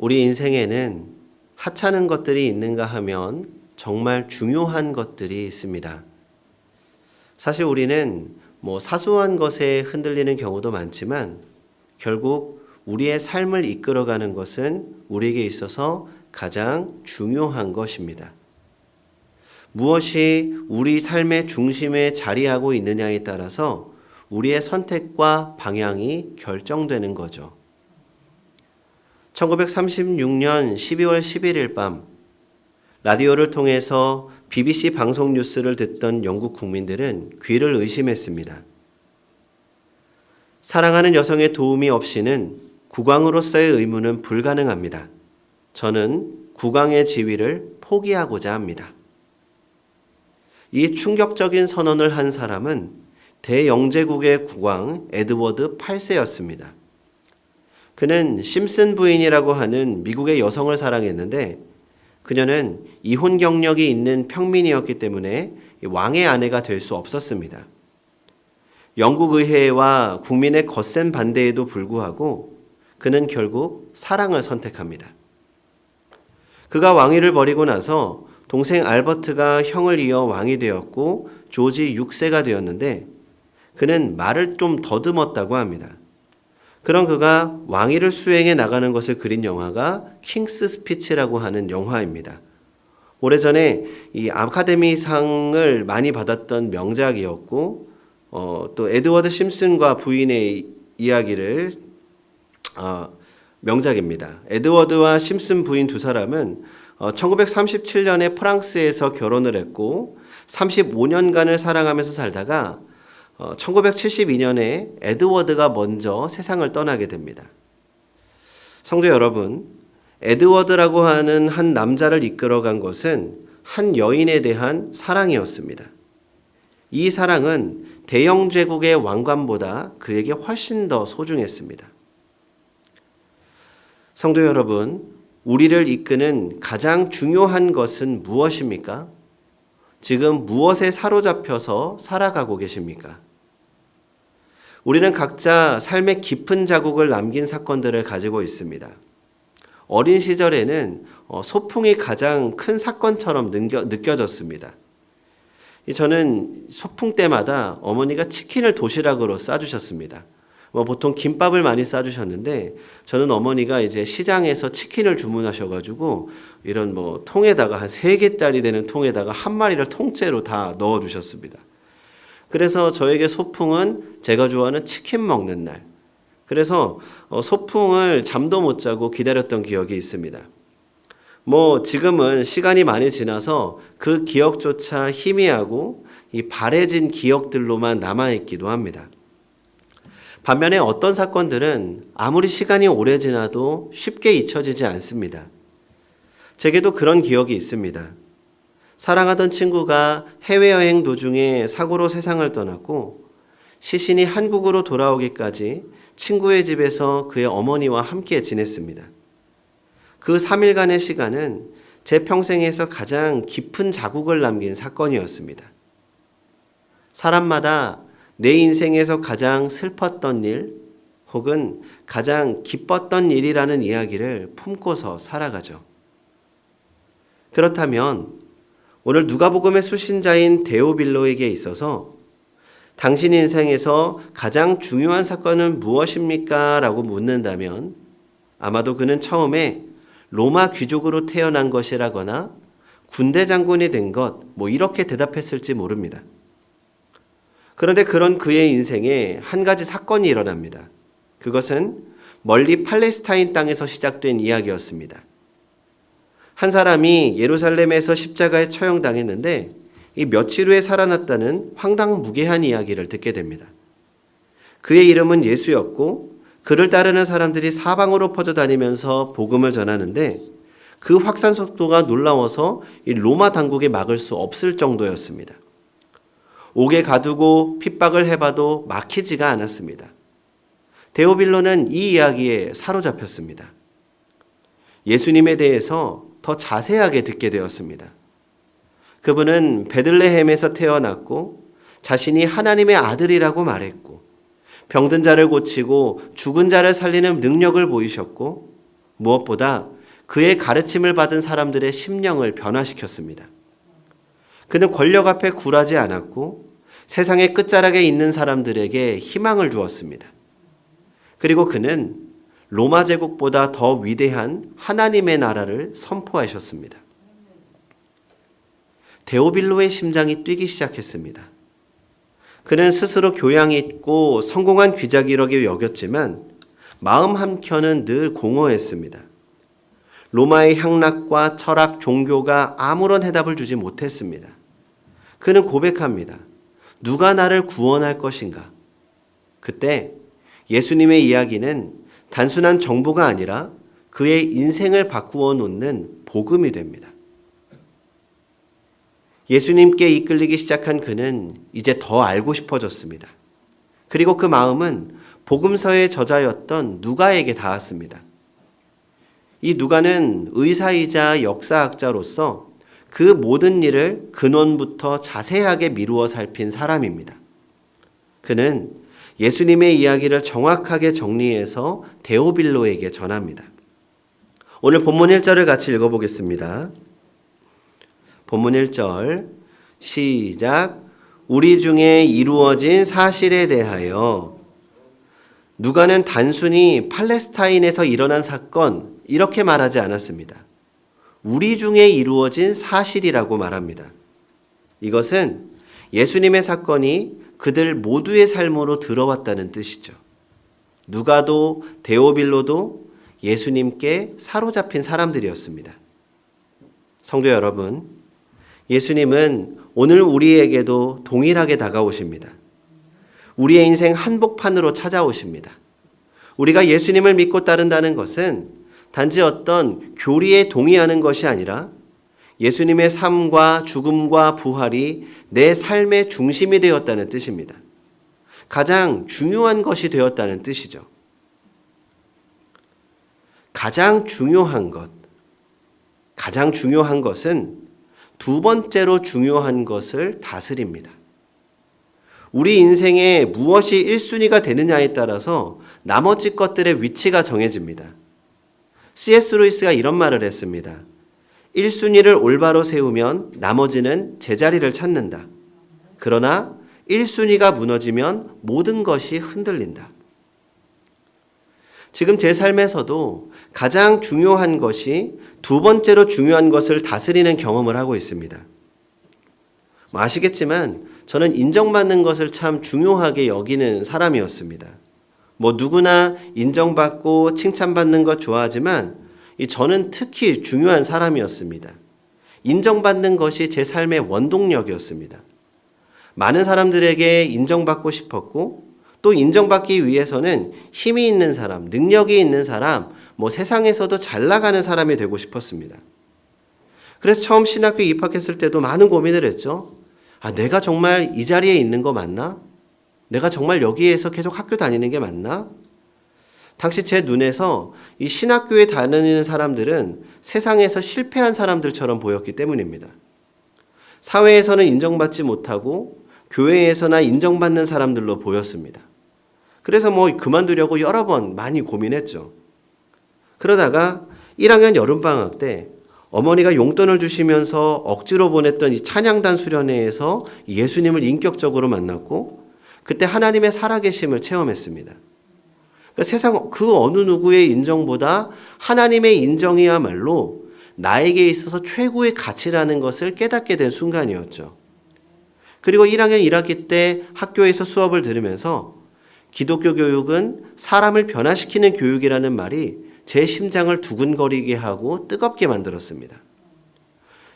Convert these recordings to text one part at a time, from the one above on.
우리 인생에는 하찮은 것들이 있는가 하면 정말 중요한 것들이 있습니다. 사실 우리는 뭐 사소한 것에 흔들리는 경우도 많지만 결국 우리의 삶을 이끌어가는 것은 우리에게 있어서 가장 중요한 것입니다. 무엇이 우리 삶의 중심에 자리하고 있느냐에 따라서 우리의 선택과 방향이 결정되는 거죠. 1936년 12월 11일 밤 라디오를 통해서 BBC 방송 뉴스를 듣던 영국 국민들은 귀를 의심했습니다. 사랑하는 여성의 도움이 없이는 국왕으로서의 의무는 불가능합니다. 저는 국왕의 지위를 포기하고자 합니다. 이 충격적인 선언을 한 사람은 대영제국의 국왕 에드워드 8세였습니다. 그는 심슨 부인이라고 하는 미국의 여성을 사랑했는데 그녀는 이혼 경력이 있는 평민이었기 때문에 왕의 아내가 될 수 없었습니다. 영국 의회와 국민의 거센 반대에도 불구하고 그는 결국 사랑을 선택합니다. 그가 왕위를 버리고 나서 동생 알버트가 형을 이어 왕이 되었고 조지 6세가 되었는데 그는 말을 좀 더듬었다고 합니다. 그런 그가 왕위를 수행해 나가는 것을 그린 영화가 킹스 스피치라고 하는 영화입니다. 오래전에 이 아카데미 상을 많이 받았던 명작이었고 어, 또 에드워드 심슨과 부인의 이야기를 어, 명작입니다. 에드워드와 심슨 부인 두 사람은 어, 1937년에 프랑스에서 결혼을 했고 35년간을 사랑하면서 살다가 어, 1972년에 에드워드가 먼저 세상을 떠나게 됩니다. 성도 여러분, 에드워드라고 하는 한 남자를 이끌어간 것은 한 여인에 대한 사랑이었습니다. 이 사랑은 대영 제국의 왕관보다 그에게 훨씬 더 소중했습니다. 성도 여러분, 우리를 이끄는 가장 중요한 것은 무엇입니까? 지금 무엇에 사로잡혀서 살아가고 계십니까? 우리는 각자 삶의 깊은 자국을 남긴 사건들을 가지고 있습니다. 어린 시절에는 어, 소풍이 가장 큰 사건처럼 느껴 졌습니다. 저는 소풍 때마다 어머니가 치킨을 도시락으로 싸주셨습니다. 뭐 보통 김밥을 많이 싸주셨는데 저는 어머니가 이제 시장에서 치킨을 주문하셔가지고 이런 뭐 통에다가 한 세 개짜리 되는 통에다가 한 마리를 통째로 다 넣어주셨습니다. 그래서 저에게 소풍은 제가 좋아하는 치킨 먹는 날. 그래서 어, 소풍을 잠도 못 자고 기다렸던 기억이 있습니다. 뭐 지금은 시간이 많이 지나서 그 기억조차 희미하고 이 바래진 기억들로만 남아있기도 합니다. 반면에 어떤 사건들은 아무리 시간이 오래 지나도 쉽게 잊혀지지 않습니다. 제게도 그런 기억이 있습니다. 사랑하던 친구가 해외여행 도중에 사고로 세상을 떠났고 시신이 한국으로 돌아오기까지 친구의 집에서 그의 어머니와 함께 지냈습니다. 그 3일간의 시간은 제 평생에서 가장 깊은 자국을 남긴 사건이었습니다. 사람마다 내 인생에서 가장 슬펐던 일 혹은 가장 기뻤던 일이라는 이야기를 품고서 살아가죠. 그렇다면 오늘 누가복음의 수신자인 데오빌로에게 있어서 당신 인생에서 가장 중요한 사건은 무엇입니까? 라고 묻는다면 아마도 그는 처음에 로마 귀족으로 태어난 것이라거나 군대 장군이 된 것, 뭐 이렇게 대답했을지 모릅니다. 그런데 그런 그의 인생에 한 가지 사건이 일어납니다. 그것은 멀리 팔레스타인 땅에서 시작된 이야기였습니다. 한 사람이 예루살렘에서 십자가에 처형당했는데 이 며칠 후에 살아났다는 황당무계한 이야기를 듣게 됩니다. 그의 이름은 예수였고 그를 따르는 사람들이 사방으로 퍼져 다니면서 복음을 전하는데 그 확산 속도가 놀라워서 이 로마 당국이 막을 수 없을 정도였습니다. 옥에 가두고 핍박을 해봐도 막히지가 않았습니다. 데오빌로는 이 이야기에 사로잡혔습니다. 예수님에 대해서 더 자세하게 듣게 되었습니다. 그분은 베들레헴에서 태어났고 자신이 하나님의 아들이라고 말했고 병든 자를 고치고 죽은 자를 살리는 능력을 보이셨고 무엇보다 그의 가르침을 받은 사람들의 심령을 변화시켰습니다. 그는 권력 앞에 굴하지 않았고 세상의 끝자락에 있는 사람들에게 희망을 주었습니다. 그리고 그는 로마 제국보다 더 위대한 하나님의 나라를 선포하셨습니다. 데오빌로의 심장이 뛰기 시작했습니다. 그는 스스로 교양 있고 성공한 귀작이라고 여겼지만 마음 한켠은 늘 공허했습니다. 로마의 향락과 철학, 종교가 아무런 해답을 주지 못했습니다. 그는 고백합니다. 누가 나를 구원할 것인가? 그때 예수님의 이야기는 단순한 정보가 아니라 그의 인생을 바꾸어 놓는 복음이 됩니다. 예수님께 이끌리기 시작한 그는 이제 더 알고 싶어졌습니다. 그리고 그 마음은 복음서의 저자였던 누가에게 닿았습니다. 이 누가는 의사이자 역사학자로서 그 모든 일을 근원부터 자세하게 미루어 살핀 사람입니다. 그는 예수님의 이야기를 정확하게 정리해서 데오빌로에게 전합니다. 오늘 본문 1절을 같이 읽어보겠습니다. 본문 1절 시작 우리 중에 이루어진 사실에 대하여 누가는 단순히 팔레스타인에서 일어난 사건 이렇게 말하지 않았습니다. 우리 중에 이루어진 사실이라고 말합니다. 이것은 예수님의 사건이 그들 모두의 삶으로 들어왔다는 뜻이죠. 누가도 데오빌로도 예수님께 사로잡힌 사람들이었습니다. 성도 여러분, 예수님은 오늘 우리에게도 동일하게 다가오십니다. 우리의 인생 한복판으로 찾아오십니다. 우리가 예수님을 믿고 따른다는 것은 단지 어떤 교리에 동의하는 것이 아니라 예수님의 삶과 죽음과 부활이 내 삶의 중심이 되었다는 뜻입니다. 가장 중요한 것이 되었다는 뜻이죠. 가장 중요한 것, 가장 중요한 것은 두 번째로 중요한 것을 다스립니다. 우리 인생에 무엇이 1순위가 되느냐에 따라서 나머지 것들의 위치가 정해집니다. C.S. 루이스가 이런 말을 했습니다. 1순위를 올바로 세우면 나머지는 제자리를 찾는다. 그러나 1순위가 무너지면 모든 것이 흔들린다. 지금 제 삶에서도 가장 중요한 것이 두 번째로 중요한 것을 다스리는 경험을 하고 있습니다. 뭐 아시겠지만 저는 인정받는 것을 참 중요하게 여기는 사람이었습니다. 뭐 누구나 인정받고 칭찬받는 것 좋아하지만 저는 특히 중요한 사람이었습니다. 인정받는 것이 제 삶의 원동력이었습니다. 많은 사람들에게 인정받고 싶었고 또 인정받기 위해서는 힘이 있는 사람, 능력이 있는 사람, 뭐 세상에서도 잘 나가는 사람이 되고 싶었습니다. 그래서 처음 신학교 입학했을 때도 많은 고민을 했죠. 아, 내가 정말 이 자리에 있는 거 맞나? 내가 정말 여기에서 계속 학교 다니는 게 맞나? 당시 제 눈에서 이 신학교에 다니는 사람들은 세상에서 실패한 사람들처럼 보였기 때문입니다. 사회에서는 인정받지 못하고 교회에서나 인정받는 사람들로 보였습니다. 그래서 뭐 그만두려고 여러 번 많이 고민했죠. 그러다가 1학년 여름방학 때 어머니가 용돈을 주시면서 억지로 보냈던 이 찬양단 수련회에서 예수님을 인격적으로 만났고 그때 하나님의 살아계심을 체험했습니다. 그러니까 세상 그 어느 누구의 인정보다 하나님의 인정이야말로 나에게 있어서 최고의 가치라는 것을 깨닫게 된 순간이었죠. 그리고 1학년 1학기 때 학교에서 수업을 들으면서 기독교 교육은 사람을 변화시키는 교육이라는 말이 제 심장을 두근거리게 하고 뜨겁게 만들었습니다.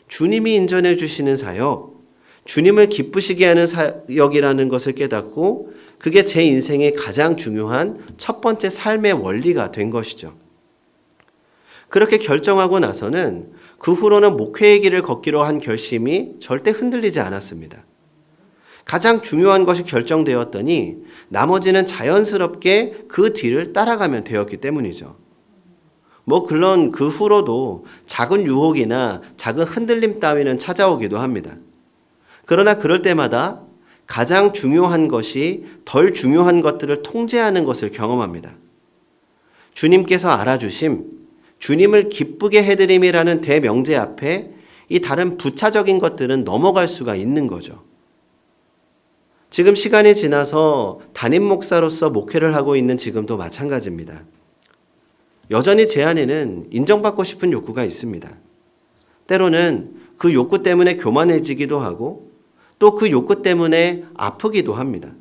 주님이 인정해 주시는 사역, 주님을 기쁘시게 하는 사역이라는 것을 깨닫고 그게 제 인생의 가장 중요한 첫 번째 삶의 원리가 된 것이죠. 그렇게 결정하고 나서는 그 후로는 목회의 길을 걷기로 한 결심이 절대 흔들리지 않았습니다. 가장 중요한 것이 결정되었더니 나머지는 자연스럽게 그 뒤를 따라가면 되었기 때문이죠. 뭐 물론 그 후로도 작은 유혹이나 작은 흔들림 따위는 찾아오기도 합니다. 그러나 그럴 때마다 가장 중요한 것이 덜 중요한 것들을 통제하는 것을 경험합니다. 주님께서 알아주심, 주님을 기쁘게 해드림이라는 대명제 앞에 이 다른 부차적인 것들은 넘어갈 수가 있는 거죠. 지금 시간이 지나서 담임 목사로서 목회를 하고 있는 지금도 마찬가지입니다. 여전히 제 안에는 인정받고 싶은 욕구가 있습니다. 때로는 그 욕구 때문에 교만해지기도 하고 또 그 욕구 때문에 아프기도 합니다.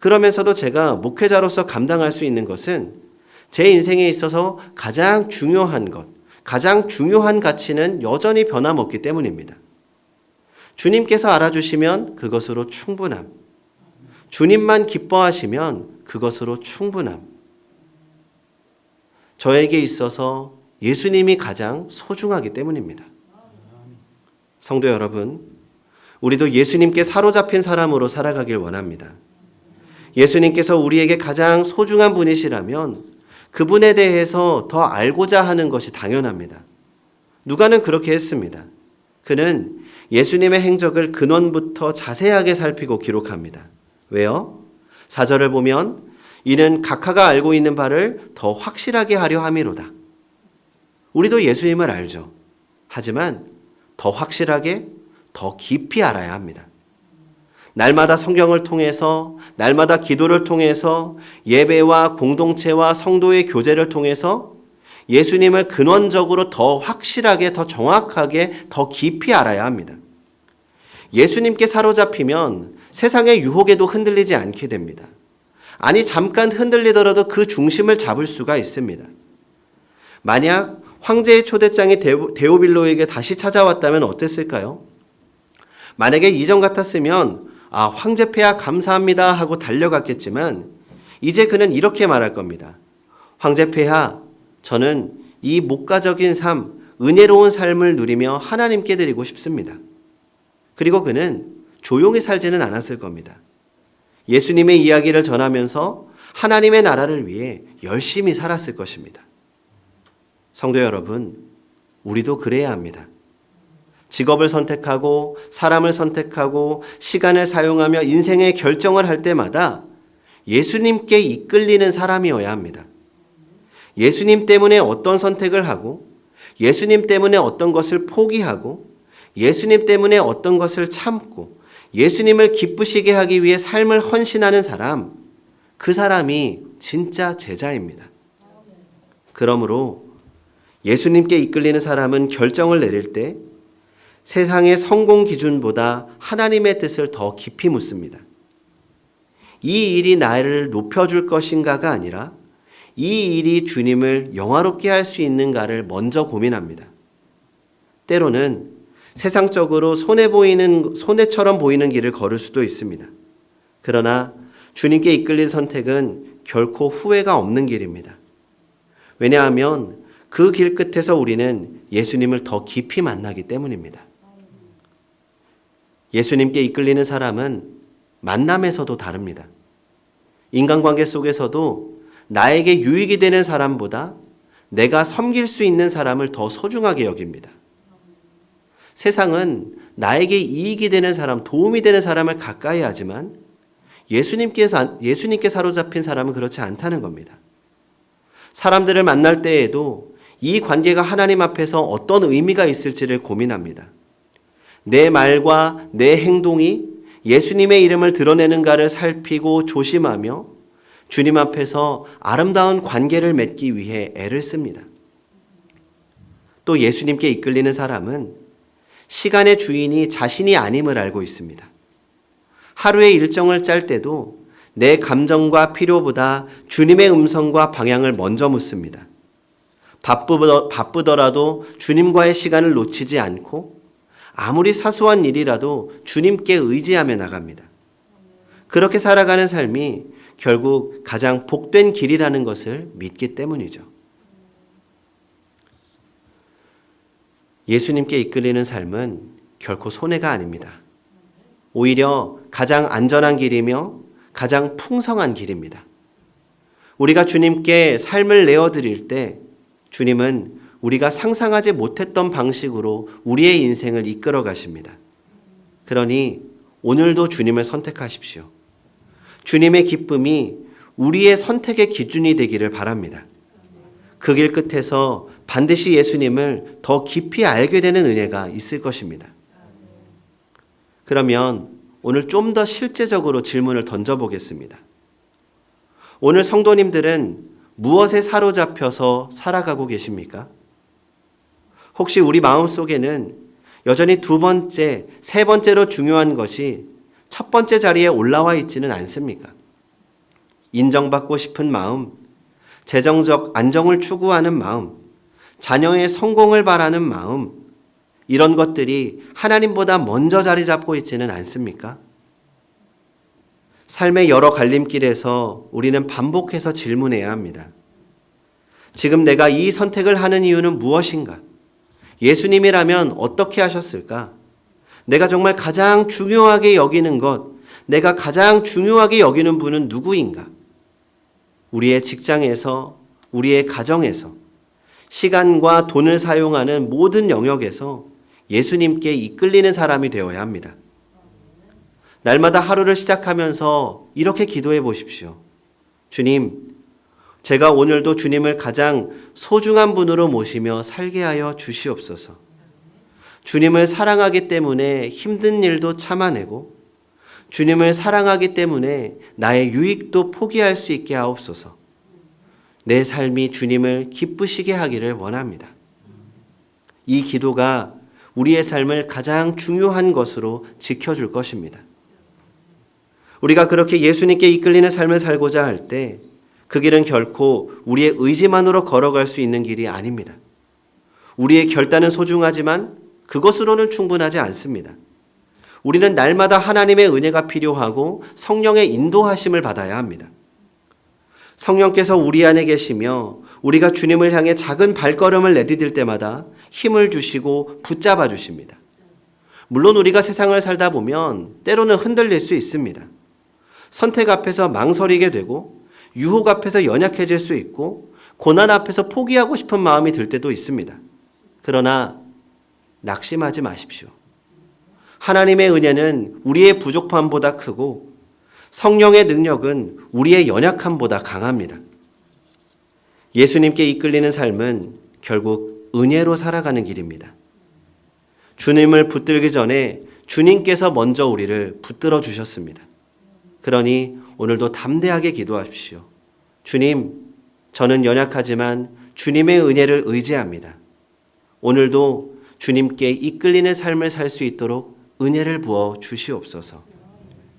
그러면서도 제가 목회자로서 감당할 수 있는 것은 제 인생에 있어서 가장 중요한 것, 가장 중요한 가치는 여전히 변함없기 때문입니다. 주님께서 알아주시면 그것으로 충분함. 주님만 기뻐하시면 그것으로 충분함. 저에게 있어서 예수님이 가장 소중하기 때문입니다. 성도 여러분, 우리도 예수님께 사로잡힌 사람으로 살아가길 원합니다. 예수님께서 우리에게 가장 소중한 분이시라면 그분에 대해서 더 알고자 하는 것이 당연합니다. 누가는 그렇게 했습니다. 그는 예수님의 행적을 근원부터 자세하게 살피고 기록합니다. 왜요? 사절을 보면 이는 각하가 알고 있는 바를 더 확실하게 하려 함이로다. 우리도 예수님을 알죠. 하지만 더 확실하게, 더 깊이 알아야 합니다. 날마다 성경을 통해서, 날마다 기도를 통해서, 예배와 공동체와 성도의 교제를 통해서 예수님을 근원적으로 더 확실하게, 더 정확하게, 더 깊이 알아야 합니다. 예수님께 사로잡히면 세상의 유혹에도 흔들리지 않게 됩니다. 아니, 잠깐 흔들리더라도 그 중심을 잡을 수가 있습니다. 만약 황제의 초대장이 데오빌로에게 다시 찾아왔다면 어땠을까요? 만약에 이전 같았으면 아, 황제 폐하 감사합니다 하고 달려갔겠지만 이제 그는 이렇게 말할 겁니다. 황제 폐하, 저는 이 목가적인 삶, 은혜로운 삶을 누리며 하나님께 드리고 싶습니다. 그리고 그는 조용히 살지는 않았을 겁니다. 예수님의 이야기를 전하면서 하나님의 나라를 위해 열심히 살았을 것입니다. 성도 여러분, 우리도 그래야 합니다. 직업을 선택하고 사람을 선택하고 시간을 사용하며 인생의 결정을 할 때마다 예수님께 이끌리는 사람이어야 합니다. 예수님 때문에 어떤 선택을 하고 예수님 때문에 어떤 것을 포기하고 예수님 때문에 어떤 것을 참고 예수님을 기쁘시게 하기 위해 삶을 헌신하는 사람, 그 사람이 진짜 제자입니다. 그러므로 예수님께 이끌리는 사람은 결정을 내릴 때 세상의 성공 기준보다 하나님의 뜻을 더 깊이 묻습니다. 이 일이 나를 높여줄 것인가가 아니라 이 일이 주님을 영화롭게 할 수 있는가를 먼저 고민합니다. 때로는 세상적으로 손해 보이는 손해처럼 보이는 길을 걸을 수도 있습니다. 그러나 주님께 이끌린 선택은 결코 후회가 없는 길입니다. 왜냐하면 그 길 끝에서 우리는 예수님을 더 깊이 만나기 때문입니다. 예수님께 이끌리는 사람은 만남에서도 다릅니다. 인간관계 속에서도 나에게 유익이 되는 사람보다 내가 섬길 수 있는 사람을 더 소중하게 여깁니다. 세상은 나에게 이익이 되는 사람, 도움이 되는 사람을 가까이 하지만 예수님께서, 예수님께 사로잡힌 사람은 그렇지 않다는 겁니다. 사람들을 만날 때에도 이 관계가 하나님 앞에서 어떤 의미가 있을지를 고민합니다. 내 말과 내 행동이 예수님의 이름을 드러내는가를 살피고 조심하며 주님 앞에서 아름다운 관계를 맺기 위해 애를 씁니다. 또 예수님께 이끌리는 사람은 시간의 주인이 자신이 아님을 알고 있습니다. 하루의 일정을 짤 때도 내 감정과 필요보다 주님의 음성과 방향을 먼저 묻습니다. 바쁘더라도 주님과의 시간을 놓치지 않고 아무리 사소한 일이라도 주님께 의지하며 나갑니다. 그렇게 살아가는 삶이 결국 가장 복된 길이라는 것을 믿기 때문이죠. 예수님께 이끌리는 삶은 결코 손해가 아닙니다. 오히려 가장 안전한 길이며 가장 풍성한 길입니다. 우리가 주님께 삶을 내어드릴 때 주님은 우리가 상상하지 못했던 방식으로 우리의 인생을 이끌어 가십니다. 그러니 오늘도 주님을 선택하십시오. 주님의 기쁨이 우리의 선택의 기준이 되기를 바랍니다. 그 길 끝에서 반드시 예수님을 더 깊이 알게 되는 은혜가 있을 것입니다. 그러면 오늘 좀 더 실제적으로 질문을 던져보겠습니다. 오늘 성도님들은 무엇에 사로잡혀서 살아가고 계십니까? 혹시 우리 마음 속에는 여전히 두 번째, 세 번째로 중요한 것이 첫 번째 자리에 올라와 있지는 않습니까? 인정받고 싶은 마음, 재정적 안정을 추구하는 마음, 자녀의 성공을 바라는 마음, 이런 것들이 하나님보다 먼저 자리 잡고 있지는 않습니까? 삶의 여러 갈림길에서 우리는 반복해서 질문해야 합니다. 지금 내가 이 선택을 하는 이유는 무엇인가? 예수님이라면 어떻게 하셨을까? 내가 정말 가장 중요하게 여기는 것, 내가 가장 중요하게 여기는 분은 누구인가? 우리의 직장에서, 우리의 가정에서, 시간과 돈을 사용하는 모든 영역에서 예수님께 이끌리는 사람이 되어야 합니다. 날마다 하루를 시작하면서 이렇게 기도해 보십시오. 주님, 제가 오늘도 주님을 가장 소중한 분으로 모시며 살게 하여 주시옵소서. 주님을 사랑하기 때문에 힘든 일도 참아내고, 주님을 사랑하기 때문에 나의 유익도 포기할 수 있게 하옵소서. 내 삶이 주님을 기쁘시게 하기를 원합니다. 이 기도가 우리의 삶을 가장 중요한 것으로 지켜줄 것입니다. 우리가 그렇게 예수님께 이끌리는 삶을 살고자 할때 그 길은 결코 우리의 의지만으로 걸어갈 수 있는 길이 아닙니다. 우리의 결단은 소중하지만 그것으로는 충분하지 않습니다. 우리는 날마다 하나님의 은혜가 필요하고 성령의 인도하심을 받아야 합니다. 성령께서 우리 안에 계시며 우리가 주님을 향해 작은 발걸음을 내디딜 때마다 힘을 주시고 붙잡아 주십니다. 물론 우리가 세상을 살다 보면 때로는 흔들릴 수 있습니다. 선택 앞에서 망설이게 되고 유혹 앞에서 연약해질 수 있고 고난 앞에서 포기하고 싶은 마음이 들 때도 있습니다. 그러나 낙심하지 마십시오. 하나님의 은혜는 우리의 부족함보다 크고 성령의 능력은 우리의 연약함보다 강합니다. 예수님께 이끌리는 삶은 결국 은혜로 살아가는 길입니다. 주님을 붙들기 전에 주님께서 먼저 우리를 붙들어 주셨습니다. 그러니 오늘도 담대하게 기도하십시오. 주님, 저는 연약하지만 주님의 은혜를 의지합니다. 오늘도 주님께 이끌리는 삶을 살 수 있도록 은혜를 부어 주시옵소서.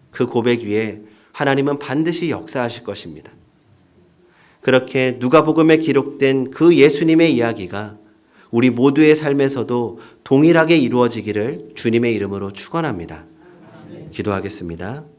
그 고백 위에 하나님은 반드시 역사하실 것입니다. 그렇게 누가복음에 기록된 그 예수님의 이야기가 우리 모두의 삶에서도 동일하게 이루어지기를 주님의 이름으로 축원합니다. 기도하겠습니다.